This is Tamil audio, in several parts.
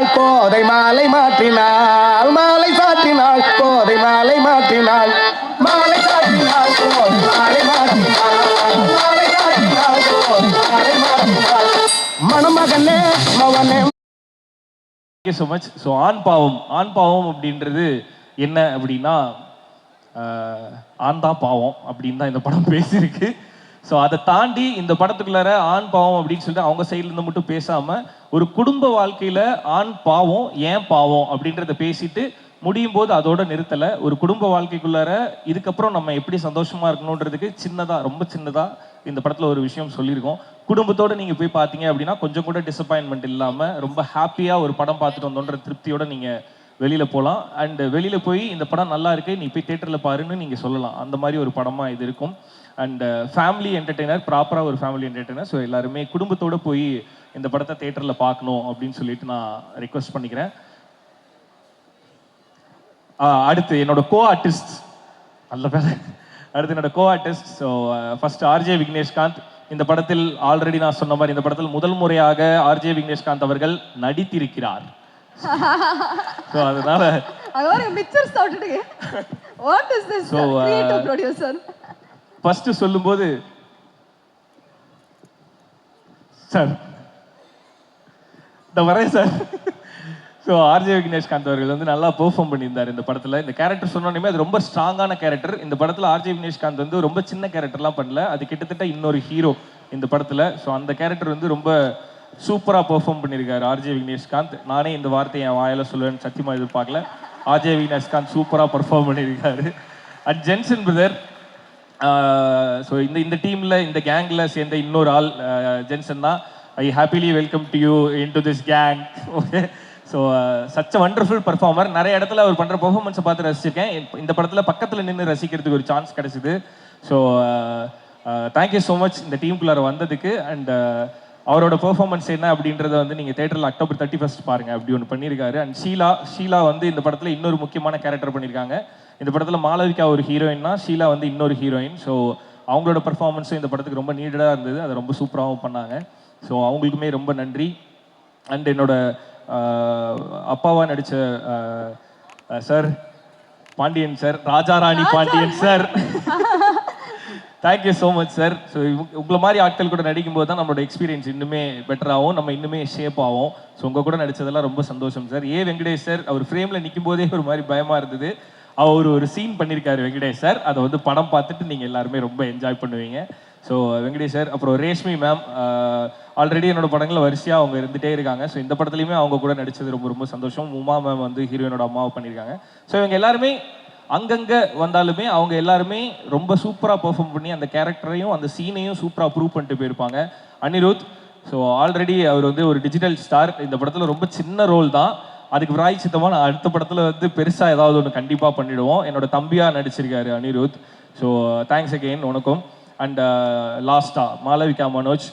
சாற்றினாள் கோதை மாலை மாற்றினாள். மாலை சாற்றினாள் போதை மாலை மாற்றினாள். மாலை சாற்றினாள் போதை மாலை மாற்றினாள். மணமகனே மவனே தேங்க்யூ ஸோ மச் ஸோ ஆண் பாவம் ஆண் பாவம் அப்படின்றது என்ன அப்படின்னா ஆந்தா பாவம் அப்படின்னு தான் இந்த படம் பேசியிருக்கு. ஸோ அதை தாண்டி இந்த படத்துக்குள்ளார ஆண் பாவம் அப்படின்னு சொல்லிட்டு அவங்க சைட்லேருந்து மட்டும் பேசாமல் ஒரு குடும்ப வாழ்க்கையில் ஆண் பாவம் ஏன் பாவம் அப்படின்றத பேசிட்டு முடியும் போது அதோட நிறுத்தலை. ஒரு குடும்ப வாழ்க்கைக்குள்ளார இதுக்கப்புறம் நம்ம எப்படி சந்தோஷமா இருக்கணுன்றதுக்கு சின்னதாக ரொம்ப சின்னதாக இந்த படத்தில் ஒரு விஷயம் சொல்லியிருக்கோம். குடும்பத்தோடு நீங்கள் போய் பார்த்தீங்க அப்படின்னா கொஞ்சம் கூட டிசப்பாயின்மெண்ட் இல்லாமல் ரொம்ப ஹாப்பியாக ஒரு படம் பார்த்துட்டு வந்தோன்ற திருப்தியோட நீங்கள் வெளியில் போகலாம் அண்ட் வெளியில் போய் இந்த படம் நல்லா இருக்கு நீ போய் தேட்டரில் பாருன்னு நீங்கள் சொல்லலாம். அந்த மாதிரி ஒரு படமாக இது இருக்கும். அண்ட் ஃபேமிலி என்டர்டெய்னர் ப்ராப்பராக ஒரு ஃபேமிலி என்டர்டெய்னர் ஸோ எல்லாருமே குடும்பத்தோடு போய் இந்த படத்தை தேட்டரில் பார்க்கணும் அப்படின்னு சொல்லிட்டு நான் ரெக்வஸ்ட் பண்ணிக்கிறேன். அடுத்து என்னோட கோ ஆர்டிஸ்ட் நல்ல பேர். அடுத்து என்னோட co artist so first RJ Vigneshkanth. இந்த படத்தில் ஆல்ரெடி நான் சொன்ன மாதிரி இந்த படத்தில் முதல் முறையாக ஆர்ஜே விக்னேஷ்காந்த் அவர்கள் நடித்திருக்கிறார். ஸோ அதனால அது மாதிரி மிச்சர் சாப்பிட்டுட்டு what is this creative producer first சொல்லும்போது சார் இந்த வரேன் சார் ஸோ ஆர்ஜே விக்னேஷ்காந்த் அவர்கள் வந்து நல்லா பெர்ஃபார்ம் பண்ணியிருந்தார் இந்த படத்தில். இந்த கேரக்டர் சொன்னோன்னே அது ரொம்ப ஸ்ட்ராங்கான கேரக்டர் இந்த படத்தில் ஆர்ஜே விக்னேஷ்காந்த் வந்து ரொம்ப சின்ன கேரக்டர்லாம் பண்ணல. அது கிட்டத்தட்ட இன்னொரு ஹீரோ இந்த படத்தில். ஸோ அந்த கேரக்டர் வந்து ரொம்ப சூப்பராக பெர்ஃபார்ம் பண்ணியிருக்காரு ஆர்ஜே விக்னேஷ்காந்த். நானே இந்த வார்த்தையை என் வாயில் சொல்லுவேன்னு சத்தியமாக எதிர்பார்க்கல. ஆர்ஜே விக்னேஷ்காந்த் சூப்பராக பெர்ஃபார்ம் பண்ணியிருக்காரு அண்ட் ஜென்சன் பிரதர் ஸோ இந்த இந்த டீமில் இந்த கேங்கில் சேர்ந்த இன்னொரு ஆள் ஜென்சன் தான். I happily welcome to you in to this gang okay so such wonderful performer நிறைய இடத்துல அவர் பண்ணுற பர்ஃபார்மன்ஸை பார்த்து ரசிச்சிருக்கேன். இந்த படத்தில் பக்கத்தில் நின்று ரசிக்கிறதுக்கு ஒரு சான்ஸ் கிடைச்சிது. ஸோ தேங்க்யூ ஸோ மச் இந்த டீமுக்குள்ளார வந்ததுக்கு. அண்ட் அவரோட பெர்ஃபார்மன்ஸ் என்ன அப்படின்றத வந்து நீங்க தேட்டரில் அக்டோபர் தேர்ட்டி ஃபர்ஸ்ட் பாருங்க. அப்படி ஒன்று பண்ணியிருக்காரு அண்ட் ஷீலா ஷீலா வந்து இந்த படத்துல இன்னொரு முக்கியமான கேரக்டர் பண்ணியிருக்காங்க இந்த படத்துல மாளவிகா ஒரு ஹீரோயின்னா ஷீலா வந்து இன்னொரு ஹீரோயின் ஸோ அவங்களோட பெர்ஃபார்மன்ஸும் இந்த படத்துக்கு ரொம்ப நீடடாக இருந்தது. அதை ரொம்ப சூப்பராகவும் பண்ணாங்க. ஸோ அவங்களுக்குமே ரொம்ப நன்றி. அண்ட் என்னோட ஆஹ், அப்பாவா நடிச்ச sir Pandian sir Rajarani Pandian sir thank you so much sir so உங்களை மாதிரி ஆட்கள் கூட நடிக்கும் போது தான் நம்மளோட எக்ஸ்பீரியன்ஸ் இன்னுமே பெட்டர் ஆகும் நம்ம இன்னுமே ஷேப் ஆகும். ஸோ உங்கள் கூட நடித்ததெல்லாம் ரொம்ப சந்தோஷம் சார் ஏ வெங்கடேஷ் சார் அவர் ஃப்ரேமில் நிற்கும் போதே ஒரு மாதிரி பயமாக இருந்தது. அவர் ஒரு சீன் பண்ணியிருக்காரு வெங்கடேஷ் சார் அதை வந்து படம் பார்த்துட்டு நீங்கள் எல்லாருமே ரொம்ப என்ஜாய் பண்ணுவீங்க. ஸோ வெங்கடேஷ் சார் அப்புறம் ரேஷ்மி மேம் ஆல்ரெடி என்னோட படங்களில் வரிசையாக அவங்க இருந்துகிட்டே இருக்காங்க. ஸோ இந்த படத்துலையுமே அவங்க கூட நடித்தது ரொம்ப ரொம்ப சந்தோஷம். உமா மேம் வந்து ஹீரோயினோட அம்மாவை பண்ணியிருக்காங்க ஸோ இவங்க எல்லாருமே அங்கங்க வந்தாலுமே அவங்க எல்லாருமே ரொம்ப சூப்பரா பெர்ஃபார்ம் பண்ணி அந்த கேரக்டரையும் அந்த சீனையும் சூப்பரா ப்ரூவ் பண்ணிட்டு போயிருப்பாங்க. அனிருத் ஸோ ஆல்ரெடி அவர் வந்து ஒரு டிஜிட்டல் ஸ்டார் இந்த படத்துல ரொம்ப சின்ன ரோல் தான். அதுக்கு பிராய்ச்சித்தமா நான் அடுத்த படத்துல வந்து பெருசா ஏதாவது ஒன்று கண்டிப்பா பண்ணிடுவோம். என்னோட தம்பியா நடிச்சிருக்காரு அனிருத். ஸோ தேங்க்ஸ் அகெயின் உனக்கும் அண்ட் லாஸ்டா மாலவிகா மனோஜ்.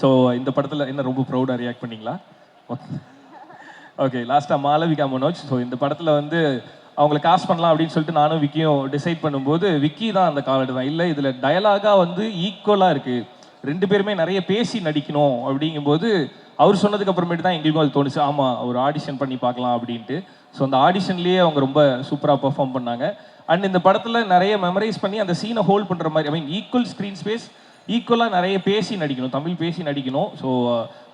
ஸோ இந்த படத்துல என்ன ரொம்ப ப்ரௌடாக ரியாக்ட் பண்ணீங்களா? ஓகே ஓகே லாஸ்ட்டாக மாலவிகா மனோஜ். ஸோ இந்த படத்தில் வந்து அவங்கள காஸ்ட் பண்ணலாம் அப்படின்னு சொல்லிட்டு நானும் விக்கியும் டிசைட் பண்ணும்போது விக்கி தான் அந்த காலடு தான் இல்லை இதில் டயலாகாக வந்து ஈக்குவலாக இருக்குது ரெண்டு பேருமே நிறைய பேசி நடிக்கணும் அப்படிங்கும்போது அவர் சொன்னதுக்கு அப்புறமேட்டு தான் எங்களுக்கும் அது தோணுச்சு. ஆமாம் ஒரு ஆடிஷன் பண்ணி பார்க்கலாம் அப்படின்ட்டு. ஸோ அந்த ஆடிஷன்லேயே அவங்க ரொம்ப சூப்பராக பெர்ஃபார்ம் பண்ணாங்க. அண்ட் இந்த படத்தில் நிறைய மெமரைஸ் பண்ணி அந்த சீனை ஹோல்ட் பண்ணுற மாதிரி I mean equal screen space ஈக்குவலாக நிறைய பேசி நடிக்கணும். தமிழ் பேசி நடிக்கணும். ஸோ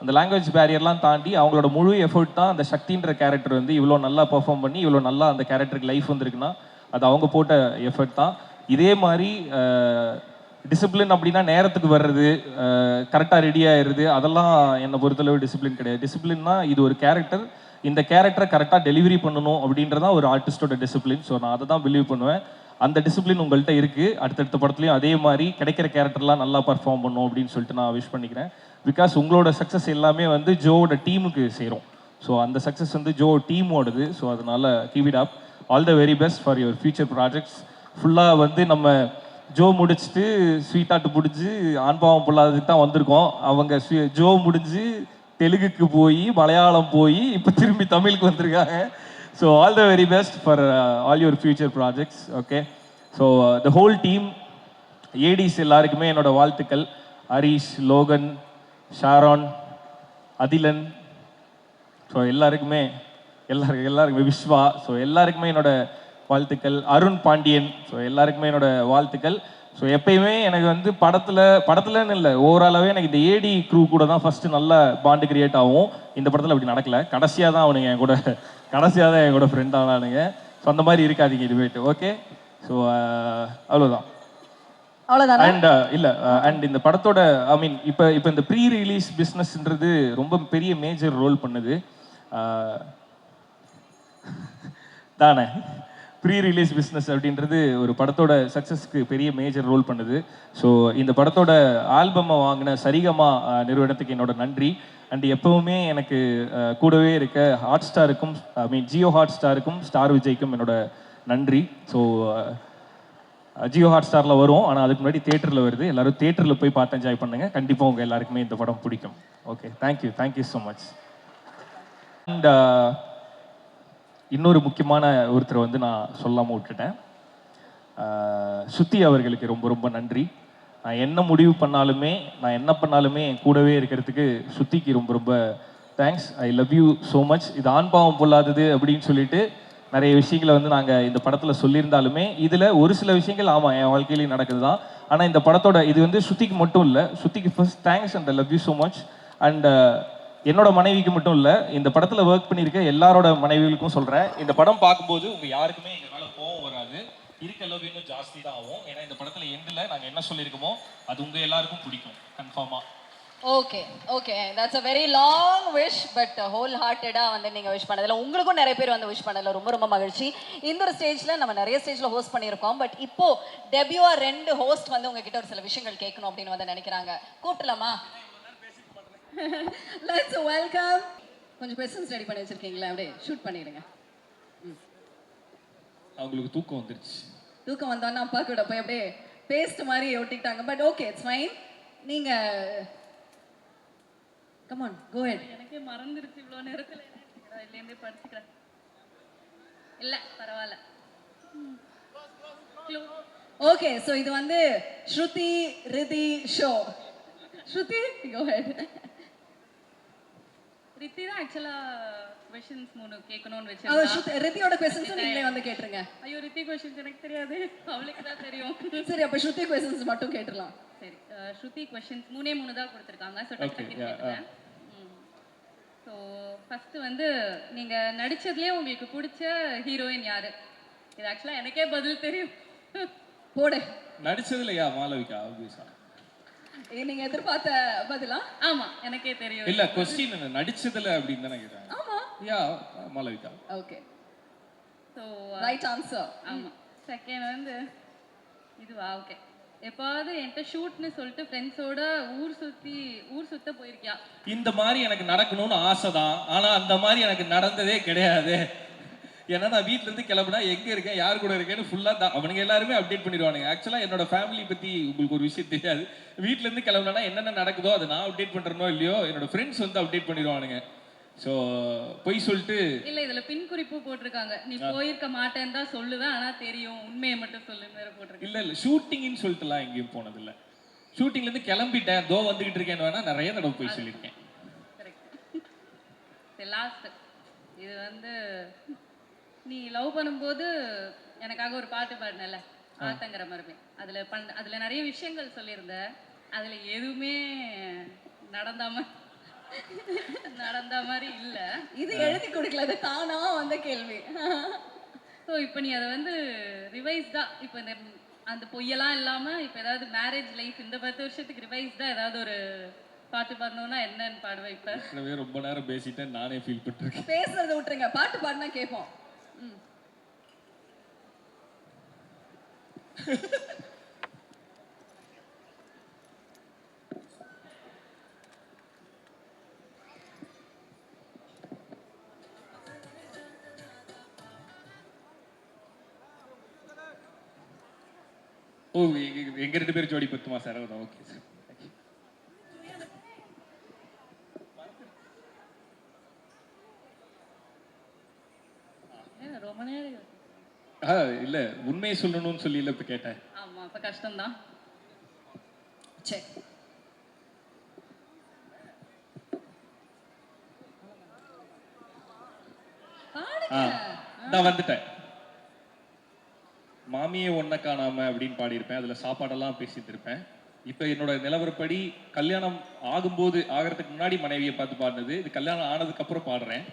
அந்த லாங்குவேஜ் பேரியர்லாம் தாண்டி அவங்களோட முழு எஃபர்ட் தான் அந்த சக்தின்ற கேரக்டர் வந்து இவ்வளோ நல்லா பெர்ஃபார்ம் பண்ணி இவ்வளோ நல்லா அந்த கேரக்டருக்கு லைஃப் வந்திருக்குன்னா அது அவங்க போட்ட எஃபர்ட் தான். இதே மாதிரி டிசிப்ளின் அப்படின்னா நேரத்துக்கு வர்றது கரெக்டாக ரெடி ஆயிடுது அதெல்லாம் என்னை பொறுத்தளவு டிசிப்ளின் கிடையாது. டிசிப்ளின்னா இது ஒரு கேரக்டர் இந்த கேரக்டரை கரெக்டாக டெலிவரி பண்ணணும் அப்படின்றதான் ஒரு ஆர்டிஸ்டோட டிசிப்ளின் ஸோ நான் அதை தான் பிலீவ் பண்ணுவேன். அந்த டிசிப்ளின் உங்கள்கிட்ட இருக்கு. அடுத்தடுத்த படத்துலையும் அதே மாதிரி கிடைக்கிற கேரக்டர்லாம் நல்லா பர்ஃபார்ம் பண்ணும் அப்படின்னு சொல்லிட்டு நான் விஷ் பண்ணிக்கிறேன். பிகாஸ் உங்களோட சக்ஸஸ் எல்லாமே வந்து ஜோவோட டீமுக்கு சேரும். ஸோ அந்த சக்ஸஸ் வந்து ஜோ டீமோடது ஸோ அதனால keep it up all the very best for your future projects ஃபுல்லாக வந்து நம்ம ஜோ முடிச்சுட்டு ஸ்வீட்டாட்டு பிடிச்சி ஆண்பாவம் பொல்லாததுக்கு தான் வந்திருக்கோம். அவங்க ஸ்வீ- ஜோ முடிஞ்சு தெலுங்குக்கு போய் மலையாளம் போய் இப்போ திரும்பி தமிழுக்கு வந்திருக்காங்க. So all the very best for all your future projects okay so the whole team ADs எல்லாருக்குமே என்னோட வாழ்த்துக்கள். ஹரிஷ் லோகன் ஷாரான் அதிலன். ஸோ எல்லாருக்குமே எல்லாருக்கும் எல்லாருக்குமே விஸ்வா. ஸோ எல்லாருக்குமே என்னோட வாழ்த்துக்கள். அருண் பாண்டியன். ஸோ எல்லாருக்குமே என்னோட வாழ்த்துக்கள். ஸோ எப்பயுமே எனக்கு வந்து படத்தில் படத்துலன்னு இல்லை ஓவராலாகவே எனக்கு இந்த ஏடி க்ரூ கூட தான் ஃபஸ்ட்டு நல்ல பாண்டு கிரியேட் ஆகும். இந்த படத்தில் அப்படி நடக்கல. கடைசியாக தான் அவனுங்க என் கூட கடைசியாக தான் என் கூட ஃப்ரெண்ட் ஆனானுங்க. ஸோ அந்த மாதிரி இருக்காதீங்க இதுவேட்டு ஓகே ஸோ அவ்வளோதான் அவ்வளவுதானா. அண்ட் இல்ல அண்ட் இந்த படத்தோட ஐ மீன் இப்போ இப்போ இந்த ப்ரீ ரிலீஸ் பிஸ்னஸ்ன்றது ரொம்ப பெரிய மேஜர் ரோல் பண்ணுது. Uh, தானே? ப்ரீ ரிலீஸ் பிஸ்னஸ் அப்படின்றது ஒரு படத்தோட சக்ஸஸ்க்கு பெரிய மேஜர் ரோல் பண்ணுது. ஸோ இந்த படத்தோட ஆல்பமை வாங்கின சரிகமா நிறுவனத்துக்கு என்னோட நன்றி. அண்ட் எப்பவுமே எனக்கு கூடவே இருக்க ஹாட் ஸ்டாருக்கும் ஐ மீன் ஜியோ ஹாட் ஸ்டாருக்கும் ஸ்டார் விஜய்க்கும் என்னோட நன்றி. ஸோ ஜியோ ஹாட் ஸ்டாரில் வரும். ஆனால் அதுக்கு முன்னாடி தேட்டரில் வருது. எல்லாரும் தேட்டரில் போய் பார்த்து என்ஜாய் பண்ணுங்கள் கண்டிப்பாக உங்கள் எல்லாருக்குமே இந்த படம் பிடிக்கும். Okay thank you thank you so much and இன்னொரு முக்கியமான ஒருத்தர் வந்து நான் சொல்லாமல் விட்டுட்டேன். சுத்தி அவர்களுக்கு ரொம்ப ரொம்ப நன்றி. நான் என்ன முடிவு பண்ணாலுமே நான் என்ன பண்ணாலுமே என் கூடவே இருக்கிறதுக்கு சுத்திக்கு ரொம்ப ரொம்ப thanks I love you so much இது ஆண் பாவம் பொல்லாதது அப்படின்னு சொல்லிட்டு நிறைய விஷயங்களை வந்து நாங்கள் இந்த படத்தில் சொல்லியிருந்தாலுமே இதில் ஒரு சில விஷயங்கள் ஆமாம் என் வாழ்க்கையிலையும் நடக்குது தான் ஆனால் இந்த படத்தோட இது வந்து சுத்திக்கு மட்டும் இல்லை சுத்திக்கு first thanks and I love you so much and என்னோட மனைவிக்கு மட்டும் இல்லை இந்த படத்தில் ஒர்க் பண்ணியிருக்க எல்லாரோட மனைவிகளுக்கும் சொல்கிறேன் இந்த படம் பார்க்கும்போது உங்கள் யாருக்குமே எங்கள் மேலே கோவம் வராது. இருக்க லவ் இன்னும் ஜாஸ்தி தான் ஆகும். ஏன்னா இந்த படத்தில் எண்டில் நாங்கள் என்ன சொல்லியிருக்கோமோ அது உங்கள் எல்லாருக்கும் பிடிக்கும். கன்ஃபார்மாக okay okay that's a very long wish but whole ஹார்ட்டடாக வந்து நீங்கள் விஷ் பண்ணதில்ல உங்களுக்கும் நிறைய பேர் வந்து விஷ் பண்ணதில்ல ரொம்ப ரொம்ப மகிழ்ச்சி. இந்த ஒரு ஸ்டேஜில் நம்ம நிறைய ஸ்டேஜ்ல ஹோஸ்ட் பண்ணியிருக்கோம் பட் இப்போ டெபியூவா ரெண்டு ஹோஸ்ட் வந்து உங்ககிட்ட ஒரு சில விஷயங்கள் கேட்கணும் அப்படின்னு வந்து நினைக்கிறாங்க. கூப்பிடலாமா? லெட்ஸ் வெல்கம் கொஞ்சம் கொஸ்டின்ஸ் ரெடி பண்ணி வச்சிருக்கீங்களா? அப்படியே ஷூட் பண்ணிடுங்க. அவங்களுக்கு தூக்கம் வந்துருச்சு. தூக்கம் வந்தோன்னா அப்பா கூட போய் அப்படியே பேஸ்ட் மாதிரி ஒட்டிக்கிட்டாங்க. பட் ஓகே இட்ஸ் ஃபைன் நீங்க கமான் கோ ஹெட் எனக்கே மறந்துருச்சு இவ்வளோ நேரத்தில். இதுலேருந்தே படிச்சுக்கிறேன் இல்லை பரவாயில்ல. ஓகே ஸோ இது வந்து Shruti Rithi show. Shruti go ahead Rithi தான் ஆக்சுவலாக கொஷின்ஸ் மூணு கேட்கணும்னு அவ வச்சிருந்தா. ஸ்ருதி ரித்தியோட கொஸ்டின்ஸ் நீங்களே வந்து கேட்டுருங்க. ஐயோ ரித்தி கொஷின்ஸ் எனக்கு தெரியாது. அவளுக்கு தான் தெரியும். சரி அப்ப ஸ்ருதி கொஸ்டின்ஸ் மட்டும் கேட்டுடலாம். சரி ஸ்ருதி கொஷின்ஸ் மூணே மூணு தான் கொடுத்துருக்காங்க. ஸோ டக்கு கேட்டுறேன். ஸோ ஃபஸ்ட்டு வந்து நீங்கள் நடிச்சதுலேயே உங்களுக்கு பிடிச்ச ஹீரோயின் யாரு? இது ஆக்சுவலாக எனக்கே பதில் தெரியும். போடு. ஆப்வியஸா இது நீங்க எதிர்பார்த்த பதிலா? ஆமாம் எனக்கே தெரியும். இல்ல கொஸ்டின் நடிச்சதுல அப்படின்னு தானே கேட்டாங்க. ஆமா. Yeah Malavika okay. So right answer ஆமாம் செகண்ட் வந்து இதுவா? ஓகே எப்பாவது என்கிட்ட ஷூட்னு சொல்லிட்டு ஃப்ரெண்ட்ஸோட ஊர் சுற்றி ஊர் சுத்த போயிருக்கியா? இந்த மாதிரி எனக்கு நடக்கணும்னு ஆசை தான் ஆனா அந்த மாதிரி எனக்கு நடந்ததே கிடையாது. ஏன்னா நான் வீட்ல இருந்து கிளம்புனா எங்க இருக்கேன் யார் கூட இருக்கேன்னு ஃபுல்லா தான் அவனுங்க எல்லாருமே அப்டேட் பண்ணிடுவானுங்க. ஆக்சுவலா என்னோட ஃபேமிலி பத்தி உங்களுக்கு ஒரு விஷயம் தெரியாது. வீட்ல இருந்து கிளம்புனா என்னென்ன நடக்குதோ அதை நான் அப்டேட் பண்றேனோ இல்லையோ என்னோட ஃப்ரெண்ட்ஸ் வந்து அப்டேட் பண்ணிடுவானுங்க. ஸோ பொய் சொல்லிட்டு இல்ல இதுல பின் குறிப்பு போட்டிருக்காங்க. நீ போயிருக்க மாட்டேன்னு தான் சொல்லுவேன் ஆனா தெரியும் உண்மையை மட்டும் சொல்லுன்னு வேற போட்டிருக்கேன் இல்ல இல்ல. ஷூட்டிங்னு சொல்லிட்டுலாம் எங்கேயும் போனதில்ல. ஷூட்டிங்ல இருந்து கிளம்பிட்டேன். தோ வந்துகிட்டு இருக்கேன்னு வேணா நிறைய தடவை போய் சொல்லியிருக்கேன். லாஸ்ட் இது வந்து நீ லவ் பண்ணும்போது எனக்காக ஒரு பாட்டு பாடினல ஆத்தங்கிற மரமே அதுல பண் அதுல நிறைய விஷயங்கள் சொல்லியிருந்த. அதுல எதுவுமே நடந்தாம நடந்த மாதிரி இல்ல. இது எழுதி கொடுக்கல அது தானா வந்த கேள்வி. ஸோ இப்போ நீ அதை வந்து ரிவைஸ்டா இப்போ இந்த அந்த பொய்யெல்லாம் இல்லாம இப்போ ஏதாவது மேரேஜ் லைஃப் இந்த பத்து வருஷத்துக்கு ரிவைஸ்டா ஏதாவது ஒரு பாட்டு பாடணும்னா என்னன்னு பாடுவேன் இப்போ? ரொம்ப நேரம் பேசிட்டேன் நானே ஃபீல் பண்ணிருக்கேன் பேசுறத விட்டுருங்க பாட்டு பாடினா கேட்போம். ஓ எங்க- ரெண்டு பேரும் ஜோடி பத்துமா சார்? ஓகே சார் ஏன் ரொம்ப நேரம் ஆ இல்ல உண்மையை சொல்லணும்னு சொல்லி இல்ல இப்ப கேட்டேன். ஆமா அப்ப கஷ்டம்தான். சரி ஆ நான் வந்துட்டேன். மாமியே ஒன்ன காணாம அப்படின்னு பாடியிருப்பேன். அதுல சாப்பாடெல்லாம் பேசிட்டு இருப்பேன். இப்ப என்னோட நிலவரப்படி கல்யாணம் ஆகும்போது ஆகிறதுக்கு முன்னாடி மனைவியை பார்த்து பாடினது. இது கல்யாணம் ஆனதுக்கு அப்புறம் பாடுறேன்.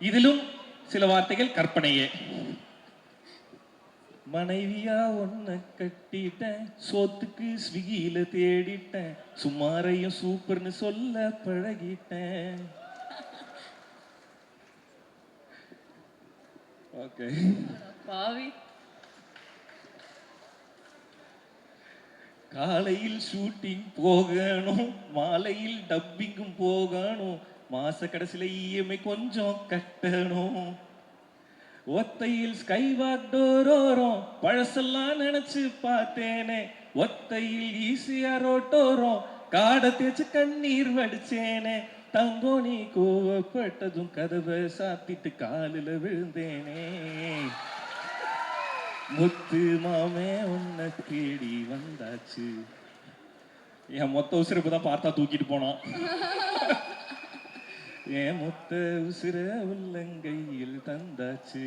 இதிலும் சில வார்த்தைகள் கற்பனையே. மனைவியா ஒன்ன கட்டிட்டேன் சோத்துக்கு ஸ்விக்கியில தேடிட்டேன் சுமாரையும் சூப்பர்னு சொல்ல பழகிட்டேன் ஓகே. பாவி. காலையில் ஷூட்டிங் போகணும் மாலையில் டப்பிங்கும் போகணும் மாச கடைசியில இஎம்ஐ கொஞ்சம் கட்டணும். ஒத்தையில் ஸ்கை வாக் டோரோரம் பழசெல்லாம் நினைச்சு பார்த்தேனே. ஒத்தையில் ஈஸியா ரோட்டோரம் காடை தேய்ச்சி கண்ணீர் வடிச்சேனே. தங்கோ நீ கோவப்பட்டதும் கதவை சாத்திட்டு காலில் விழுந்தேனே. முத்து மாமே உன்னை தேடி வந்தாச்சு. என் மொத்த உசிரப்பு தான் பார்த்தா தூக்கிட்டு போனான். என் மொத்த உசிர உள்ளங்கையில் தந்தாச்சு.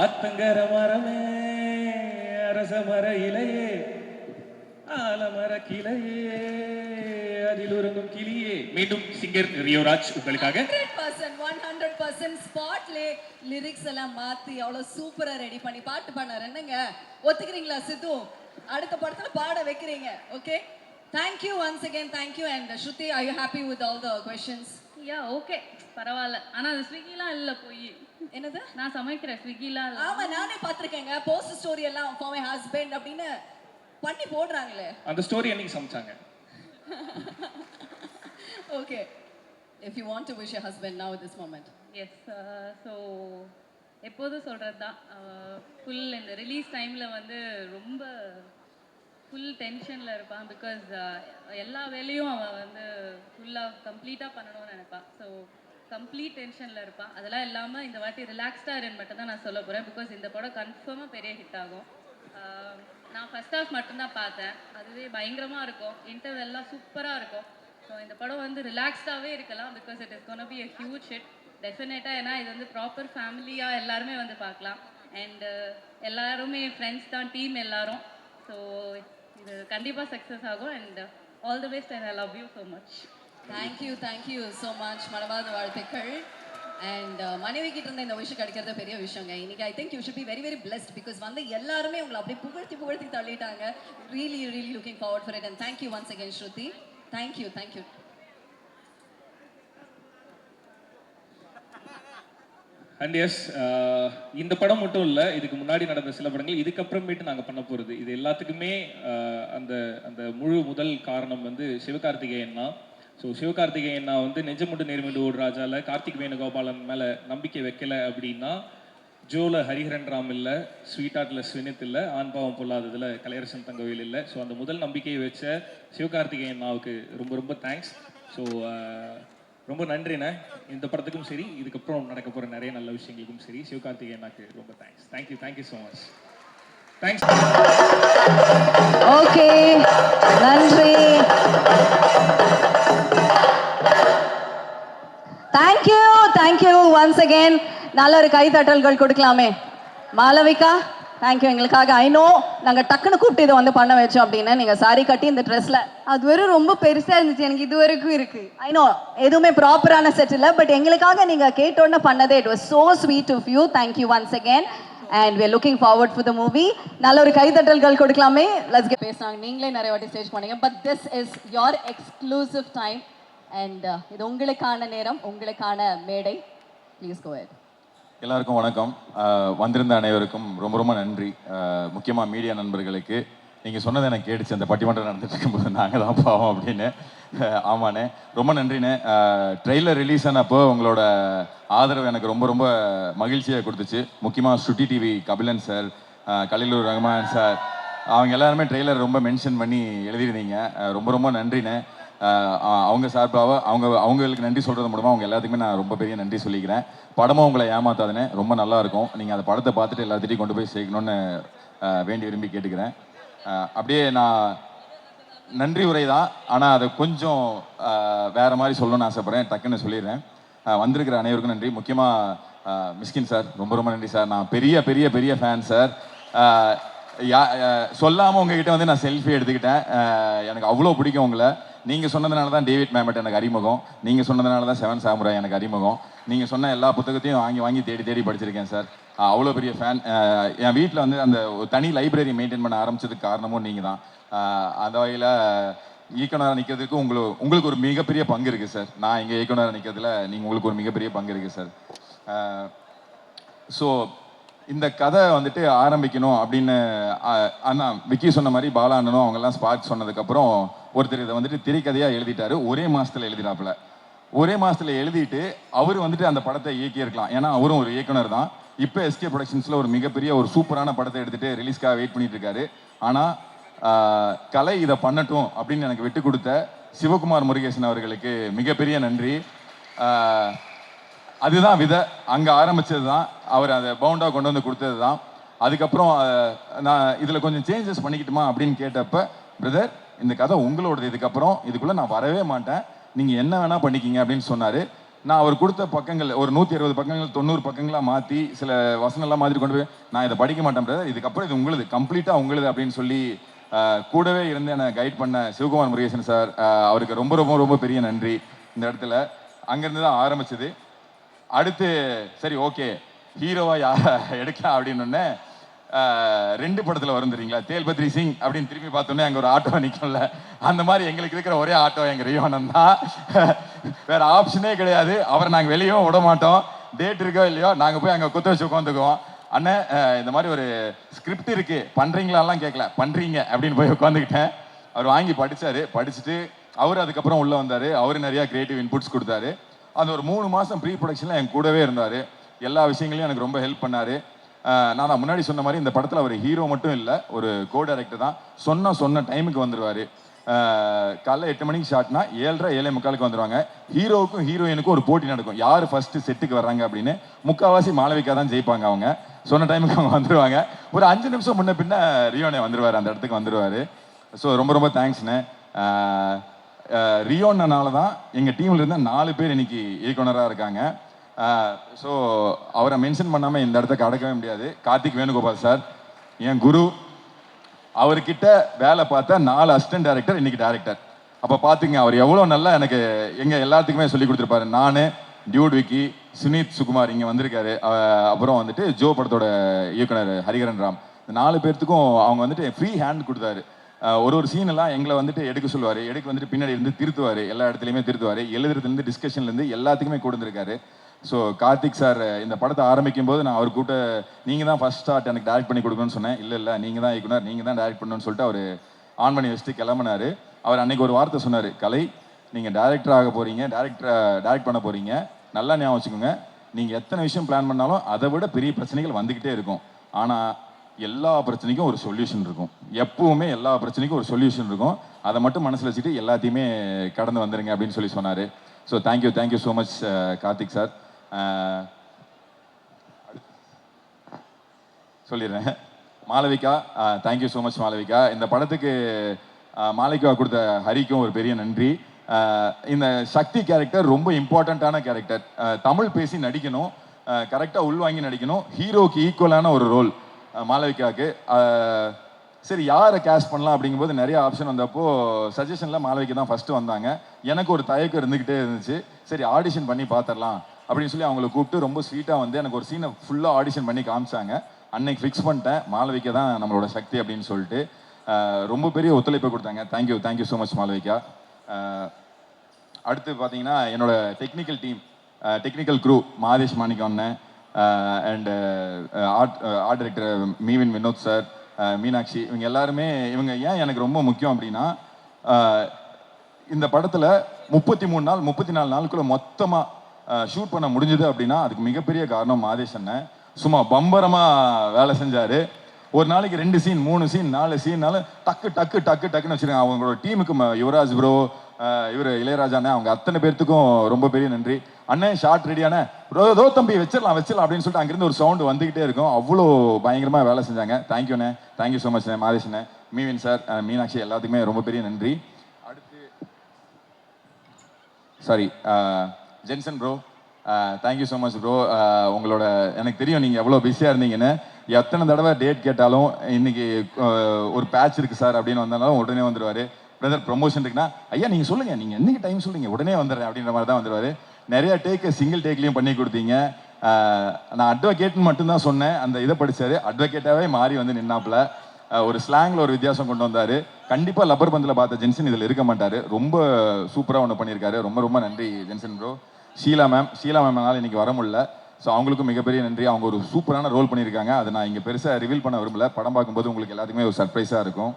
ஆத்தங்கர மரமே அரச மர இலையே ஆலமர கிளையே அதில் உறங்கும் கிளியே. மீண்டும் சிங்கர் ரியோராஜ் உங்களுக்காக. Hundred percent one hundred percent ஸ்பாட்லே lyrics எல்லாம் மாத்தி அவ்வளவு சூப்பரா ரெடி பண்ணி பாட்டு பண்ணார் என்னங்க? ஒத்துக்கிறீங்களா சித்து? அடுத்த படத்துல பாட வைக்கிறீங்க okay thank you once again thank you and Shruti I you happy with all the questions yeah okay பரவாயில்ல. ஆனா அது ஸ்விக்கிலாம் இல்ல போய். என்னது? நான் சமைக்கிறேன் ஸ்விக்கிலாம் இல்ல. ஆமா நானே பார்த்திருக்கேங்க. போஸ்ட் ஸ்டோரி எல்லாம் ஃபார் மை ஹஸ்பண்ட் அப்படின்னு பண்ணி போடுறாங்களே. அந்த ஸ்டோரி என்னைக்கு சமைச்சாங்க? Okay if you want to wish your husband now this moment yes so எப்போதும் சொல்கிறது தான் ஃபுல் இந்த ரிலீஸ் டைமில் வந்து ரொம்ப ஃபுல் டென்ஷனில் இருப்பான் பிகாஸ் uh, எல்லா வேலையும் அவன் வந்து ஃபுல்லாக கம்ப்ளீட்டாக பண்ணணும்னு நினைப்பான். ஸோ கம்ப்ளீட் டென்ஷனில் இருப்பான். அதெல்லாம் இல்லாமல் இந்த வாட்டி ரிலாக்ஸ்டாக இருன்னு மட்டும் தான் நான் சொல்ல போகிறேன் பிகாஸ் இந்த படம் கன்ஃபார்மாக பெரிய ஹிட் ஆகும். நான் ஃபஸ்ட் ஹாஃப் மட்டும்தான் பார்த்தேன். அதுவே பயங்கரமாக இருக்கும். இன்டர்வெல்லாம் சூப்பராக இருக்கும். ஸோ இந்த படம் வந்து ரிலாக்ஸ்டாகவே இருக்கலாம். Because it is gonna be a huge hit டெஃபினட்டாக ஏன்னா இது வந்து ப்ராப்பர் ஃபேமிலியாக எல்லாருமே வந்து பார்க்கலாம். அண்டு எல்லாருமே ஃப்ரெண்ட்ஸ் தான் டீம் எல்லாரும். ஸோ இது கண்டிப்பாக சக்ஸஸ் ஆகும் and all the best and I love you so much thank you thank you so much மனவாத வாழ்த்துக்கள். அண்ட் uh, மனைவி கிட்ட இருந்த இந்த விஷயம் கிடைக்கிறது பெரிய விஷயங்க. இன்னைக்கு I think you should be very very blessed because வந்து எல்லாருமே உங்களை அப்படியே புகழ்த்தி புகழ்த்தி தள்ளிட்டாங்க. Really really looking forward for it and thank you once again Shruti thank you thank you and yes uh, இந்த படம் மட்டும் இல்லை இதுக்கு முன்னாடி நடந்த சில படங்கள் இதுக்கப்புறமேட்டு நாங்கள் பண்ண போகிறது இது எல்லாத்துக்குமே uh, அந்த அந்த முழு முதல் காரணம் வந்து சிவகார்த்திகேயன் தான். ஸோ சிவகார்த்திகேயன் நான் வந்து நெஞ்சமுட்டு நேர்மண்டு ஓடு ராஜாவில் கார்த்திக் வேணுகோபாலன் மேலே நம்பிக்கை வைக்கல அப்படின்னா ஜோல ஹரிஹரன் ராம் இல்லை ஸ்வீட்டாட்டில் ஸ்வினித் இல்லை ஆண் பாவம் பொல்லாததில் கலையரசன் தங்கவேல் இல்லை. ஸோ அந்த முதல் நம்பிக்கையை வச்ச சிவகார்த்திகேயன் அண்ணாவுக்கு ரொம்ப ரொம்ப தேங்க்ஸ் ஸோ uh, ரொம்ப நன்றிண்ணே. இந்த படத்துக்கும் சரி இதுக்கப்புறம் நடக்க போகிற நிறைய நல்ல விஷயங்களுக்கும் சரி சிவகார்த்திகேயன் ரொம்ப thanks thank you thank you so much thanks okay நன்றி. Thank you thank you once again நல்ல ஒரு கைத்தட்டல்கள் கொடுக்கலாமே. மாலவிகா தேங்க்யூ எங்களுக்காக ஐ நோ நாங்க டக்குன்னு கூப்பிட்டு இதை வந்து பண்ண வச்சோம் அப்படின்னு நீங்க சாரி கட்டி இந்த ட்ரெஸ்ல அது ரொம்ப பெருசா இருந்துச்சு. எனக்கு இது வரைக்கும் இருக்கு. ஐ நோ எதுவுமே ப்ராப்பரான செட் இல்லை பட் எங்களுக்காக நீங்க கேட்டோன்னு பண்ணதே it was so sweet of you thank you once again and we're looking forward for the movie நல்ல ஒரு கைதட்டல்கள் கொடுக்கலாமே. லெட்ஸ் கெட் பேசுனாங்க. நீங்களே நிறைய வாட்டி ஸ்டேஜ் பண்ணீங்க but this is your exclusive time and இது உங்களுக்கான நேரம் உங்களுக்கான மேடை. Please go ahead. எல்லாருக்கும் வணக்கம். வந்திருந்த அனைவருக்கும் ரொம்ப ரொம்ப நன்றி. முக்கியமாக மீடியா நண்பர்களுக்கு. நீங்கள் சொன்னது எனக்கு கேட்டுச்சு. அந்த பட்டிமன்றம் நடந்துட்டு இருக்கும்போது நாங்கள் தான் பாவம் அப்படின்னு. ஆமாண்ணே. ரொம்ப நன்றிண்ணே. ட்ரெய்லர் ரிலீஸ் ஆனப்போ உங்களோட ஆதரவு எனக்கு ரொம்ப ரொம்ப மகிழ்ச்சியை கொடுத்துச்சு. முக்கியமாக Chutti TV Kabilan sir Khaleelur Rahman sir அவங்க எல்லாருமே ட்ரெய்லர் ரொம்ப மென்ஷன் பண்ணி எழுதியிருந்தீங்க. ரொம்ப ரொம்ப நன்றிண்ணே. அவங்க சார்பாக அவங்க அவங்களுக்கு நன்றி சொல்கிறது மூலமாக அவங்க எல்லாத்துக்குமே நான் ரொம்ப பெரிய நன்றி சொல்லிக்கிறேன். படமும் உங்களை ஏமாத்தாதுன்னு ரொம்ப நல்லா இருக்கும். நீங்கள் அந்த படத்தை பார்த்துட்டு எல்லாத்திட்டையும் கொண்டு போய் சேர்க்கணும்னு வேண்டி விரும்பி கேட்டுக்கிறேன். அப்படியே நான் நன்றி உரை தான் ஆனால் அதை கொஞ்சம் வேறு வேற மாதிரி சொல்லணும்னு ஆசைப்பட்றேன். டக்குன்னு சொல்லிடுறேன். வந்திருக்கிற அனைவருக்கும் நன்றி. முக்கியமாக மிஸ்கின் சார் ரொம்ப ரொம்ப நன்றி சார். நான் பெரிய பெரிய பெரிய ஃபேன் சார். சொல்லாமல் உங்ககிட்ட வந்து நான் செல்ஃபி எடுத்துக்கிட்டேன். எனக்கு அவ்வளோ பிடிக்கும் உங்களை. நீங்கள் சொன்னதுனால தான் டேவிட் மேமட் எனக்கு அறிமுகம். நீங்கள் சொன்னதுனால தான் செவன் சாமுரா எனக்கு அறிமுகம். நீங்கள் சொன்ன எல்லா புத்தகத்தையும் வாங்கி வாங்கி தேடி தேடி படிச்சிருக்கேன் சார். அவ்வளோ பெரிய ஃபேன் என் வீட்டில் வந்து அந்த தனி லைப்ரரி மெயின்டைன் பண்ண ஆரம்பிச்சதுக்கு காரணமும் நீங்கள் தான். அந்த வகையில் இயக்குனராக நிற்கிறதுக்கு உங்களுக்கு உங்களுக்கு ஒரு மிகப்பெரிய பங்கு இருக்குது சார். நான் இங்கே இயக்குனராக நிற்கிறதுல நீங்கள் உங்களுக்கு ஒரு மிகப்பெரிய பங்கு இருக்குது சார். ஸோ இந்த கதை வந்துட்டு ஆரம்பிக்கணும் அப்படின்னு அண்ணா விக்கி சொன்ன மாதிரி பாலா அண்ணனும் அவங்கெல்லாம் ஸ்பார்க் சொன்னதுக்கப்புறம் ஒருத்தர் இதை வந்துட்டு திரைக்கதையாக எழுதிட்டாரு. ஒரே மாதத்தில் எழுதினாப்புல. ஒரே மாதத்தில் எழுதிட்டு அவர் வந்துட்டு அந்த படத்தை இயக்கியிருக்கலாம். ஏன்னா அவரும் ஒரு இயக்குனர் தான். இப்போ எஸ்கே ப்ரொடக்ஷன்ஸில் ஒரு மிகப்பெரிய ஒரு சூப்பரான படத்தை எடுத்துகிட்டு ரிலீஸ்க்காக வெயிட் பண்ணிட்டு இருக்காரு ஆனால் கலை இதை பண்ணட்டும் அப்படின்னு எனக்கு விட்டு கொடுத்த சிவகுமார் முருகேசன் அவர்களுக்கு மிகப்பெரிய நன்றி. அதுதான் விதை. அங்கே ஆரம்பித்தது தான் அவர் அதை பவுண்டாக கொண்டு வந்து கொடுத்தது தான் அதுக்கப்புறம் நான் இதில் கொஞ்சம் சேஞ்சஸ் பண்ணிக்கிட்டுமா அப்படின்னு கேட்டப்ப பிரதர் இந்த கதை உங்களோடது. இதுக்கப்புறம் இதுக்குள்ளே நான் வரவே மாட்டேன். நீங்கள் என்ன வேணால் பண்ணிக்கிங்க அப்படின்னு சொன்னார். நான் அவர் கொடுத்த பக்கங்கள் ஒரு நூற்றி அறுபது பக்கங்கள் தொண்ணூறு பக்கங்களாக மாற்றி சில வசனம்லாம் மாதிரி கொண்டு போய் நான் இதை படிக்க மாட்டேன் பிரதர் இதுக்கப்புறம் இது உங்களுது. கம்ப்ளீட்டாக உங்களுது அப்படின்னு சொல்லி கூடவே இருந்து என்னை கைட் பண்ண சிவகுமார் முருகேசன் சார் அவருக்கு ரொம்ப ரொம்ப ரொம்ப பெரிய நன்றி. இந்த இடத்துல அங்கேருந்து தான் ஆரம்பிச்சது. அடுத்து சரி ஓகே. ஹீரோவா யார் எடுக்கலாம் அப்படின்னு ரெண்டு படத்தில் வரும் தெரியுங்களா? தேல்பத்ரி சிங் அப்படின்னு திரும்பி பார்த்தோன்னே அங்கே ஒரு ஆட்டோ நிற்கும்ல அந்த மாதிரி எங்களுக்கு இருக்கிற ஒரே ஆட்டோ எங்கள் ரியோனன் தான். வேற ஆப்ஷனே கிடையாது. அவரை நாங்கள் வெளியும் விட மாட்டோம். டேட் இருக்கோ இல்லையோ நாங்கள் போய் அங்கே குத்த வச்சு உட்காந்துக்குவோம். அண்ணன் இந்த மாதிரி ஒரு ஸ்கிரிப்ட் இருக்கு. பண்றீங்களாலாம் கேட்கல பண்றீங்க அப்படின்னு போய் உட்காந்துக்கிட்டேன். அவர் வாங்கி படித்தார் படிச்சுட்டு அவர் அதுக்கப்புறம் உள்ளே வந்தார். அவர் நிறையா கிரியேட்டிவ் இன்புட்ஸ் கொடுத்தாரு. அந்த ஒரு மூணு மாதம் ப்ரீ ப்ரொடக்ஷனில் என் கூடவே இருந்தார். எல்லா விஷயங்களையும் எனக்கு ரொம்ப ஹெல்ப் பண்ணார். நான் முன்னாடி சொன்ன மாதிரி இந்த படத்தில் அவர் ஹீரோ மட்டும் இல்லை ஒரு கோ டைரக்டர் தான். சொன்ன சொன்ன டைமுக்கு வந்துடுவார் காலைல எட்டு மணிக்கு ஷார்ட்னா ஏழரை ஏழை முக்காலுக்கு வந்துடுவாங்க ஹீரோவுக்கும் ஹீரோயினுக்கும் ஒரு போட்டி நடக்கும். யார் ஃபஸ்ட்டு செட்டுக்கு வர்றாங்க அப்படின்னு முக்காவாசி மாளவிகா தான் ஜெயிப்பாங்க அவங்க. சொன்ன டைமுக்கு அவங்க வந்துடுவாங்க ஒரு அஞ்சு நிமிஷம் முன்ன பின்ன ரியோனே வந்துடுவார் அந்த இடத்துக்கு வந்துடுவார் ஸோ ரொம்ப ரொம்ப தேங்க்ஸ்ண்ணே ரியோன்னனால தான் எங்கள் டீமில் இருந்த நாலு பேர் இன்னைக்கு இயக்குனராக இருக்காங்க. ஸோ அவரை மென்ஷன் பண்ணாமல் இந்த இடத்த கடக்கவே முடியாது. கார்த்திக் வேணுகோபால் சார் என் குரு. அவர்கிட்ட வேலை பார்த்தா நாலு அசிஸ்டன்ட் டேரக்டர் இன்னைக்கு டேரக்டர் அப்போ பார்த்துங்க அவர் எவ்வளோ நல்லா எனக்கு எங்கள் எல்லாத்துக்குமே சொல்லி கொடுத்துருப்பாரு. நான் டியூட் விக்கி சுனித் சுகுமார் இங்கே வந்திருக்காரு. அப்புறம் வந்துட்டு ஜோ படத்தோட இயக்குனர் ஹரிகரன் ராம். இந்த நாலு பேர்த்துக்கும் அவங்க வந்துட்டு ஃப்ரீ ஹேண்ட் கொடுத்தாரு. ஒரு ஒரு சீன் எல்லாம் எங்களை வந்துட்டு எடுக்க சொல்லுவார். எடுக்க வந்துட்டு பின்னாடி இருந்து திருத்துவார். எல்லா இடத்துலையுமே திருத்துவார். எழுதுறதுலேருந்து டிஸ்கஷன்லேருந்து எல்லாத்துக்குமே கொடுத்துருக்காரு ஸோ கார்த்திக் சார் இந்த படத்தை ஆரம்பிக்கும் போது நான் அவர் கூட்ட நீங்கள் தான் ஃபர்ஸ்ட் ஸ்டார்ட் எனக்கு டேரக்ட் பண்ணி கொடுக்கணும்னு சொன்னேன். இல்லை இல்லை நீங்கள் தான் இயக்குனர். நீங்கள் தான் டேரக்ட் பண்ணணும்னு சொல்லிட்டு அவர் ஆன் பண்ணி வச்சுட்டு கிளம்புனாரு. அவர் அன்னைக்கு ஒரு வார்த்தை சொன்னார். கலை நீங்கள் டேரக்டர் ஆக போகிறீங்க டேரக்டர் டேரக்ட் பண்ண போகிறீங்க நல்லா ஞாபகம் வச்சுக்கோங்க. நீங்கள் எத்தனை விஷயம் பிளான் பண்ணாலும் அதை விட பெரிய பிரச்சனைகள் வந்துக்கிட்டே இருக்கும். ஆனால் எல்லா பிரச்சனைக்கும் ஒரு சொல்யூஷன் இருக்கும். எப்பவுமே எல்லா பிரச்சனைக்கும் ஒரு சொல்யூஷன் இருக்கும். அதை மட்டும் மனசில் வச்சுட்டு எல்லாத்தையுமே கடந்து வந்துடுங்க அப்படின்னு சொல்லி சொன்னார். So thank you thank you so much Karthik sir uh, சொல்லிடுறேன். Malavika thank you so much Malavika. இந்த படத்துக்கு uh, மாளவிகா கொடுத்த ஹரிக்கும் ஒரு பெரிய நன்றி. Uh, இந்த சக்தி கேரக்டர் ரொம்ப இம்பார்ட்டண்ட்டான கேரக்டர் தமிழ் பேசி நடிக்கணும். கரெக்டாக உள்வாங்கி நடிக்கணும். ஹீரோக்கு ஈக்குவலான ஒரு ரோல் மாளவிகாவுக்கு. சரி யாரை கேஷ் பண்ணலாம் அப்படிங்கும்போது நிறைய ஆப்ஷன் வந்தப்போ சஜஷனில் மாளவிகா தான் ஃபஸ்ட்டு வந்தாங்க. எனக்கு ஒரு தயக்கம் இருந்துக்கிட்டே இருந்துச்சு. சரி ஆடிஷன் பண்ணி பார்த்துடலாம் அப்படின்னு சொல்லி அவங்கள கூப்பிட்டு ரொம்ப ஸ்வீட்டாக வந்து எனக்கு ஒரு சீனை ஃபுல்லாக ஆடிஷன் பண்ணி காமிச்சாங்க. அன்னைக்கு ஃபிக்ஸ் பண்ணிட்டேன். மாளவிகா தான் நம்மளோட சக்தி அப்படின்னு சொல்லிட்டு ரொம்ப பெரிய ஒத்துழைப்பை கொடுத்தாங்க. Thank you thank you so much Malavika. அடுத்து பார்த்தீங்கன்னா என்னோட technical team technical crew Madesh Manickam அண்ணன் and art art director Mevin Vinod sir Meenakshi இவங்க எல்லாருமே இவங்க ஏன் எனக்கு ரொம்ப முக்கியம் அப்படின்னா uh, இந்த படத்தில் முப்பத்தி மூணு நாள் முப்பத்தி நாலு நாளுக்குள்ள மொத்தமாக ஷூட் uh, பண்ண முடிஞ்சது அப்படின்னா அதுக்கு மிகப்பெரிய காரணம் மாதேஷ் அண்ணன். சும்மா பம்பரமாக வேலை செஞ்சார். ஒரு நாளைக்கு ரெண்டு சீன் மூணு சீன் நாலு சீன்னால டக்கு டக்கு டக்கு டக்குன்னு வச்சுருக்காங்க அவங்களோட டீமுக்கு யுவராஜ் ப்ரோ இவர் இளையராஜா அவங்க அத்தனை பேர்த்துக்கும் ரொம்ப பெரிய நன்றி. அண்ணன் ஷார்ட் ரெடியான ப்ரோ ஏதோ தம்பி வச்சிடலாம் வச்சிடலாம் அப்படின்னு சொல்லிட்டு அங்கிருந்து ஒரு சவுண்டு வந்துகிட்டே இருக்கும். அவ்வளோ பயங்கரமாக வேலை செஞ்சாங்க. தேங்க்யூண்ணே தேங்க்யூ ஸோ மச் மாதேஷ்ண்ணே மீவின் சார் மீனாட்சி எல்லாத்துக்குமே ரொம்ப பெரிய நன்றி. அடுத்து sorry Jenson bro thank you so much bro உங்களோட எனக்கு தெரியும் நீங்கள் எவ்வளோ பிஸியாக இருந்தீங்கன்னு. எத்தனை தடவை டேட் கேட்டாலும் இன்னைக்கு ஒரு பேட்ச் இருக்குது சார் அப்படின்னு வந்தாலும் உடனே வந்துடுவார் பிரதர் ப்ரொமோஷன் இருக்குன்னா ஐயா நீங்கள் சொல்லுங்கள் நீங்கள் என்னைக்கு டைம் சொல்லுங்க உடனே வந்துடுறேன் அப்படின்ற மாதிரி தான் வந்துடுவார். நிறைய டேக்கு சிங்கிள் டேக்லையும் பண்ணி கொடுத்தீங்க. நான் அட்வொகேட்னு மட்டும்தான் சொன்னேன். அந்த இதை படித்தார் அட்வொகேட்டாகவே மாறி வந்து நின்னாப்புல. ஒரு ஸ்லாங்கில் ஒரு வித்தியாசம் கொண்டு வந்தார். கண்டிப்பாக லப்பர் பந்தில் பார்த்த ஜென்சன் இதில் இருக்க மாட்டார். ரொம்ப சூப்பராக ஒன்று பண்ணியிருக்காரு. ரொம்ப ரொம்ப நன்றி ஜென்சன் ப்ரோ ஷீலா மேம் ஷீலா மேம்னால இன்றைக்கி வர முடியல. ஸோ அவங்களுக்கும் மிகப்பெரிய நன்றி. அவங்க ஒரு சூப்பரான ரோல் பண்ணியிருக்காங்க. அதை நான் இங்கே பெருசாக ரிவீல் பண்ண விரும்பல. படம் பார்க்கும்போது உங்களுக்கு எல்லாத்துக்குமே ஒரு சர்ப்ரைஸாக இருக்கும்.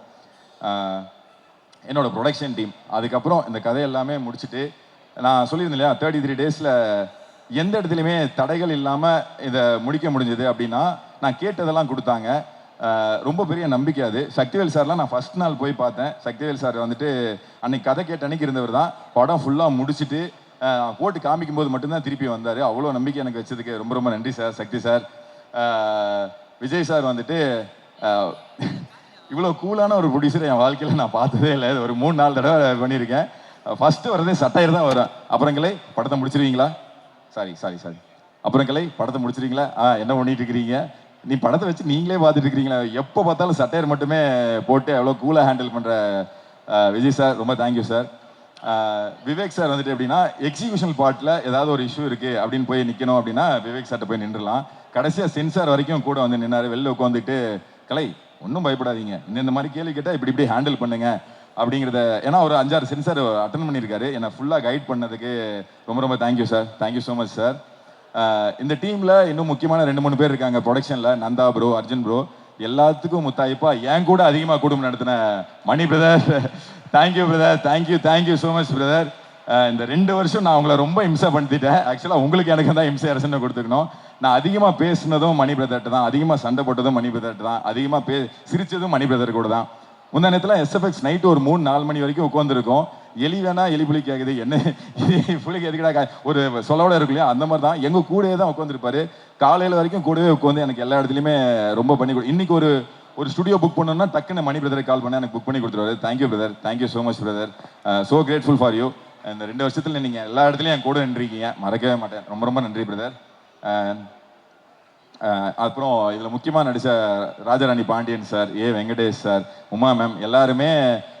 என்னோடய ப்ரொடக்ஷன் டீம் அதுக்கப்புறம் இந்த கதை எல்லாமே முடிச்சுட்டு நான் சொல்லியிருந்தேன் இல்லையா தேர்ட்டி த்ரீ டேஸில் எந்த இடத்துலையுமே தடைகள் இல்லாமல் இதை முடிக்க முடிஞ்சது அப்படின்னா நான் கேட்டதெல்லாம் கொடுத்தாங்க. ரொம்ப பெரிய நம்பிக்கை அது. சக்திவேல் சார்லாம் நான் ஃபர்ஸ்ட் நாள் போய் பார்த்தேன். சக்திவேல் சார் வந்துட்டு அன்னைக்கு கதை கேட்ட அன்னைக்கு இருந்தவர் தான். படம் ஃபுல்லாக முடிச்சுட்டு போட்டு காமிக்கும் போது மட்டும்தான் திருப்பி வந்தார். அவ்வளோ நம்பிக்கை எனக்கு வச்சதுக்கு ரொம்ப ரொம்ப நன்றி sir Sakthi sir. Vijay sir வந்துட்டு இவ்வளோ கூலான ஒரு ப்ரொடியூசர் என் வாழ்க்கையில் நான் பார்த்ததே இல்லை. ஒரு மூணு நாலு தடவை பண்ணியிருக்கேன். ஃபஸ்ட்டு வரதே சட்டையர் தான் வரும். அப்புறங்களே படத்தை முடிச்சிருவீங்களா? சாரி சாரி சாரி அப்புறங்களே படத்தை முடிச்சிருவீங்களா? ஆ என்ன பண்ணிட்டு இருக்கிறீங்க? நீ படத்தை வச்சு நீங்களே பார்த்துட்டு இருக்கிறீங்களா? எப்போ பார்த்தாலும் சட்டையர் மட்டுமே போட்டு அவ்வளோ கூலாக ஹேண்டில் பண்ணுற விஜய் சார் ரொம்ப thank you sir Vivek sir வந்துட்டு எப்படின்னா எக்ஸிகியூஷன் பார்ட்டில் ஏதாவது ஒரு இஷ்யூ இருக்குது அப்படின்னு போய் நிற்கணும் அப்படின்னா விவேக் சார்கிட்ட போய் நின்றுலாம் கடைசியாக சென்சார் வரைக்கும் கூட வந்து நின்னார். வெளில உட்காந்துட்டு கலை ஒன்றும் பயப்படாதீங்க. இந்த இந்த மாதிரி கேள்வி கேட்டால் இப்படி இப்படி ஹேண்டில் பண்ணுங்க அப்படிங்கிறத ஏன்னா ஒரு அஞ்சாறு சென்சார் அட்டன் பண்ணியிருக்காரு. என்னை ஃபுல்லாக கைட் பண்ணதுக்கு ரொம்ப ரொம்ப thank you sir thank you so much sir இந்த டீமில் இன்னும் முக்கியமான ரெண்டு மூணு பேர் இருக்காங்க ப்ரொடக்ஷனில் நந்தா ப்ரோ அர்ஜுன் ப்ரோ எல்லாத்துக்கும் முத்தாய்ப்பா என் கூட அதிகமாக குடும்பம் நடத்தின Mani brother thank you brother thank you thank you so much brother இந்த ரெண்டு வருஷம் நான் உங்களை ரொம்ப இம்சை படுத்திட்டேன் ஆக்சுவலாக உங்களுக்கு எனக்கு தான் இம்சை அரசனை கொடுத்துக்கணும் நான் அதிகமாக பேசினதும் மணி பிரதர்கிட்ட தான் அதிகமாக சண்டை போட்டதும் மணி பிரதர்ட்டு தான் அதிகமாக பே சிரிச்சதும் மணி பிரதர் கூட தான். முந்தா நேரத்தில் எஸ்எஃப்எக்ஸ் நைட்டு ஒரு மூணு நாலு மணி வரைக்கும் உட்காந்துருக்கோம் எலி வேணா எலி புலி கேட்குது என்ன புலிக்கு எதுக்கடா ஒரு சொல்லோட இருக்கு இல்லையா அந்த மாதிரி தான். எங்கள் கூடவே தான் உட்காந்துருப்பாரு காலையில் வரைக்கும் கூடவே உட்காந்து எனக்கு எல்லா இடத்துலையுமே ரொம்ப பண்ணி கொடு இன்னைக்கு ஒரு ஒரு ஸ்டுடியோ புக் பண்ணணும்னா டக்குன்னு மணி பிரதரை கால் பண்ணி எனக்கு புக் பண்ணி கொடுத்துருவாரு. Thank you brother thank you so much brother so grateful for you இந்த ரெண்டு வருஷத்தில் நீங்கள் எல்லா இடத்துலையும் என் கூட நின்றுருக்கீங்க. மறக்கவே மாட்டேன். ரொம்ப ரொம்ப நன்றி பிரதர் uh, அப்புறம் இதில் முக்கியமாக நடித்த Rajarani Pandian sir A Venkatesh sir Uma ma'am எல்லாருமே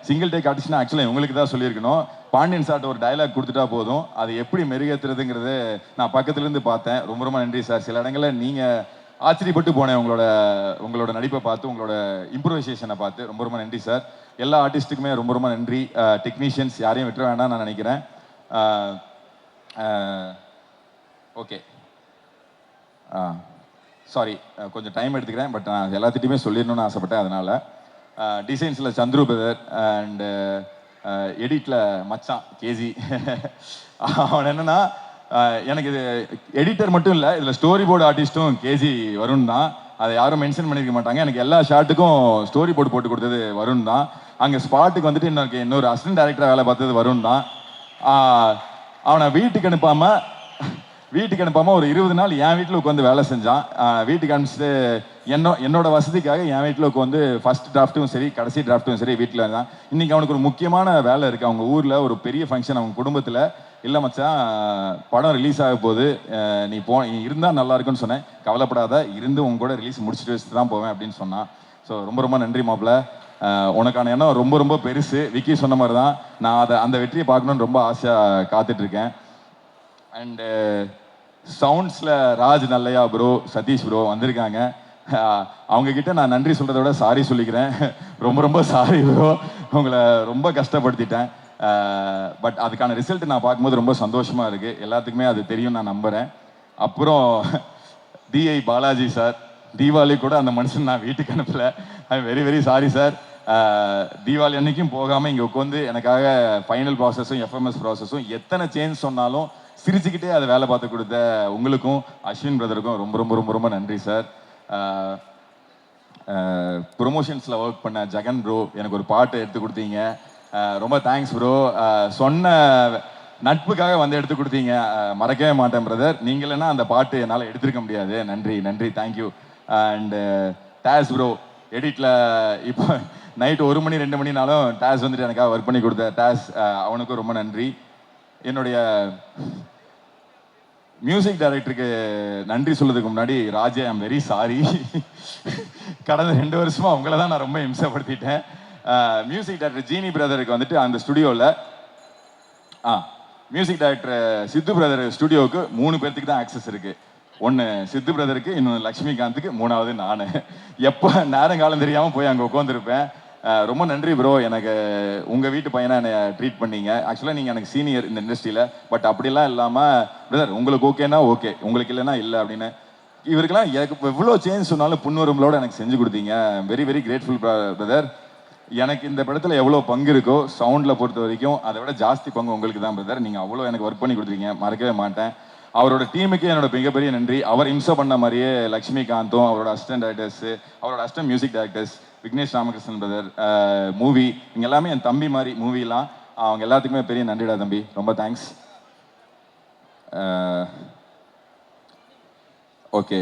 சிங்கிள் டேக் ஆர்டிஸ்ட்னா ஆக்சுவலாக இவங்களுக்கு தான் சொல்லியிருக்கணும். பாண்டியன் சார்ட்ட ஒரு டயலாக் கொடுத்துட்டா போதும். அதை எப்படி மெருகேற்றுறதுங்கிறது நான் பக்கத்துலேருந்து பார்த்தேன். ரொம்ப ரொம்ப நன்றி சார் சில இடங்களில் நீங்கள் ஆச்சரியப்பட்டு போனேன் உங்களோட உங்களோட நடிப்பை பார்த்து உங்களோட இம்ப்ரூவைசேஷனை பார்த்து. ரொம்ப ரொம்ப நன்றி சார் எல்லா ஆர்டிஸ்ட்டுக்குமே ரொம்ப ரொம்ப நன்றி. டெக்னீஷியன்ஸ் யாரையும் விட்டுற வேண்டாம் நான் நினைக்கிறேன். ஓகே சாரி கொஞ்சம் டைம் எடுத்துக்கிறேன் பட் நான் எல்லாத்திட்டையுமே சொல்லிடணும்னு ஆசைப்பட்டேன் அதனால். டிசைன்ஸில் சந்துரு பிரதர் அண்டு எடிட்டில் மச்சான் கேஜி அவன் என்னென்னா எனக்கு இது எடிட்டர் மட்டும் இல்லை இதில் ஸ்டோரி போர்டு ஆர்டிஸ்ட்டும் கேஜி வருண் தான். அதை யாரும் மென்ஷன் பண்ணியிருக்க மாட்டாங்க. எனக்கு எல்லா ஷார்ட்டுக்கும் ஸ்டோரி போர்டு போட்டு கொடுத்தது வருண் தான். அங்கே ஸ்பாட்டுக்கு வந்துட்டு இன்னொரு இன்னொரு அசிஸ்டன்ட் டேரக்டராக வேலை பார்த்தது வருண் தான். அவனை வீட்டுக்கு அனுப்பாமல் வீட்டுக்கு அனுப்பாமல் ஒரு இருபது நாள் என் வீட்டில் உட்காந்து வேலை செஞ்சான். வீட்டுக்கு அனுப்பிச்சிட்டு என்னோ என்னோட வசதிக்காக என் வீட்டில் உட்காந்து ஃபர்ஸ்ட் டிராஃப்ட்டும் சரி கடைசி டிராஃப்ட்டும் சரி வீட்டில் இருந்தான். இன்றைக்கி அவனுக்கு ஒரு முக்கியமான வேலை இருக்குது அவங்க ஊரில் ஒரு பெரிய ஃபங்க்ஷன் அவங்க குடும்பத்தில். இல்லை மச்சான் படம் ரிலீஸ் ஆக போகுது நீ போ நீ இருந்தால் நல்லா இருக்கும்னு சொன்னேன். கவலைப்படாத இருந்து உங்க கூட ரிலீஸ் முடிச்சுட்டு வச்சுட்டு தான் போவேன் அப்படின்னு சொன்னான். ஸோ ரொம்ப ரொம்ப நன்றி மாப்பிள்ள. உனக்கான எண்ணம் ரொம்ப ரொம்ப பெருசு. விக்கி சொன்ன மாதிரி தான் நான் அதை அந்த வெற்றியை பார்க்கணுன்னு ரொம்ப ஆசையாக காத்துட்ருக்கேன். அண்டு சவுண்ட்ஸில் ராஜ் நல்லையா ப்ரோ சதீஷ் ப்ரோ வந்திருக்காங்க. அவங்க கிட்ட நான் நன்றி சொல்கிறத விட சாரி சொல்லிக்கிறேன். ரொம்ப ரொம்ப சாரி ப்ரோ உங்களை ரொம்ப கஷ்டப்படுத்திட்டேன். பட் அதுக்கான ரிசல்ட் நான் பார்க்கும்போது ரொம்ப சந்தோஷமாக இருக்குது எல்லாத்துக்குமே அது தெரியும் நான் நம்புகிறேன் அப்புறம் டிஐ பாலாஜி சார் தீபாவளி கூட அந்த மனுஷன் நான் வீட்டுக்கு அனுப்பலை. I very very sorry sir Deepavali அன்னைக்கும் போகாமல் இங்கே உட்காந்து எனக்காக ஃபைனல் ப்ராசஸும் எஃப்எம்எஸ் ப்ராசஸும் எத்தனை சேஞ்ச் சொன்னாலும் சிரிச்சுக்கிட்டே அதை வேலை பார்த்து கொடுத்த உங்களுக்கும் அஸ்வின் பிரதருக்கும் ரொம்ப ரொம்ப ரொம்ப ரொம்ப நன்றி சார் ப்ரொமோஷன்ஸில் ஒர்க் பண்ண ஜெகன் ப்ரோ எனக்கு ஒரு பாட்டு எடுத்து கொடுத்தீங்க. ரொம்ப தேங்க்ஸ் ப்ரோ சொன்ன நட்புக்காக வந்து எடுத்து கொடுத்தீங்க. மறக்கவே மாட்டேன் பிரதர் நீங்கள் அந்த பாட்டு என்னால் எடுத்திருக்க முடியாது. நன்றி நன்றி தேங்க்யூ அண்டு டேஸ் ப்ரோ எடிட்டில் இப்போ நைட்டு ஒரு மணி ரெண்டு மணினாலும் டேஸ் வந்துட்டு எனக்காக ஒர்க் பண்ணி கொடுத்த டேஸ் அவனுக்கும் ரொம்ப நன்றி. என்னுடைய மியூசிக் டைரக்டருக்கு நன்றி சொல்றதுக்கு முன்னாடி ராஜே ஐம் வெரி சாரி கடந்த ரெண்டு வருஷமாக அவங்கள தான் நான் ரொம்ப இம்சப்படுத்திட்டேன். மியூசிக் டைரக்டர் ஜீனி பிரதருக்கு வந்துட்டு அந்த ஸ்டுடியோவில் ஆ மியூசிக் டைரக்டர் சித்து பிரதர் ஸ்டுடியோவுக்கு மூணு பேர்த்துக்கு தான் ஆக்சஸ் இருக்குது ஒன்று சித்து பிரதருக்கு இன்னொன்று லக்ஷ்மிகாந்துக்கு மூணாவது நான். எப்போ நேரங்காலம் தெரியாமல் போய் அங்கே உட்காந்துருப்பேன் ரொம்ப நன்றி ப்ரோ எனக்கு உங்கள் வீட்டு பையனை என்னை ட்ரீட் பண்ணீங்க. ஆக்சுவலாக நீங்கள் எனக்கு சீனியர் இந்த இண்டஸ்ட்ரியில் பட் அப்படிலாம் இல்லாமல் பிரதர் உங்களுக்கு ஓகேனா ஓகே உங்களுக்கு இல்லைன்னா இல்லை அப்படின்னு. இவருக்கெல்லாம் எனக்கு எவ்வளோ சேஞ்ச் சொன்னாலும் புன்னுவரங்களோட எனக்கு செஞ்சு கொடுத்தீங்க. வெரி வெரி கிரேட்ஃபுல் பிரதர் எனக்கு இந்த படத்தில் எவ்வளோ பங்கு இருக்கோ சவுண்டில் பொறுத்த வரைக்கும் அதை விட ஜாஸ்தி பங்கு உங்களுக்கு தான் பிரதர் நீங்கள் அவ்வளோ எனக்கு ஒர்க் பண்ணி கொடுத்துருக்கீங்க. மறக்கவே மாட்டேன். அவரோட டீமுக்கு என்னோட மிகப்பெரிய நன்றி. அவர் இம்சோ பண்ண மாதிரியே லக்ஷ்மிகாந்தும் அவரோட அசிஸ்டன்ட் டேரக்டர்ஸு அவரோட assistant music directors Vignesh Ramakrishnan brother movie இங்கே எல்லாமே என் தம்பி மாதிரி மூவிலாம் அவங்க எல்லாத்துக்குமே பெரிய நன்றிடா தம்பி. ரொம்ப தேங்க்ஸ் ஓகே